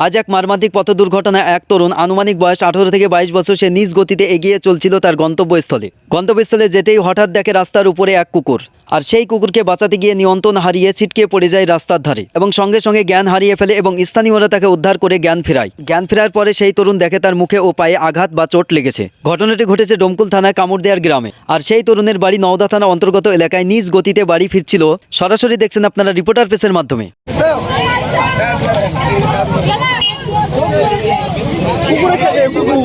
আজ এক মারমান্তিক পথ দুর্ঘটনায় এক তরুণ আনুমানিক বয়স আঠারো থেকে বাইশ বছর, সে নিজ গতিতে এগিয়ে চলছিল তার গন্তব্যস্থলে। গন্তব্যস্থলে যেতেই হঠাৎ দেখে রাস্তার উপরে এক কুকুর। আর সেই কুকুরকে বাঁচাতে গিয়ে নিয়ন্ত্রণ হারিয়ে ছিটকে পড়ে যায় রাস্তার ধারে এবং সঙ্গে সঙ্গে জ্ঞান হারিয়ে ফেলে এবং স্থানীয়রা তাকে উদ্ধার করে জ্ঞান ফেরায়। জ্ঞান ফেরার পরে সেই তরুণ দেখে তার মুখে ও পায়ে আঘাত বা চোট লেগেছে। ঘটনাটি ঘটেছে ডোমকুল থানায় কামড়দেয়ার গ্রামে। আর সেই তরুণের বাড়ি নওদা থানা অন্তর্গত এলাকায় নিজ গতিতে বাড়ি ফিরছিল। সরাসরি দেখছেন আপনারা রিপোর্টার পেসের মাধ্যমে। কুকুরের সাথে কুকুর।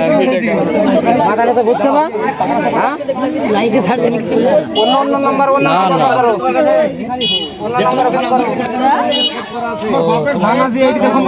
খেয়ে নেন না পুরো ধাপ মেরেছে গাড়ি কিন্তু স্পিড আছে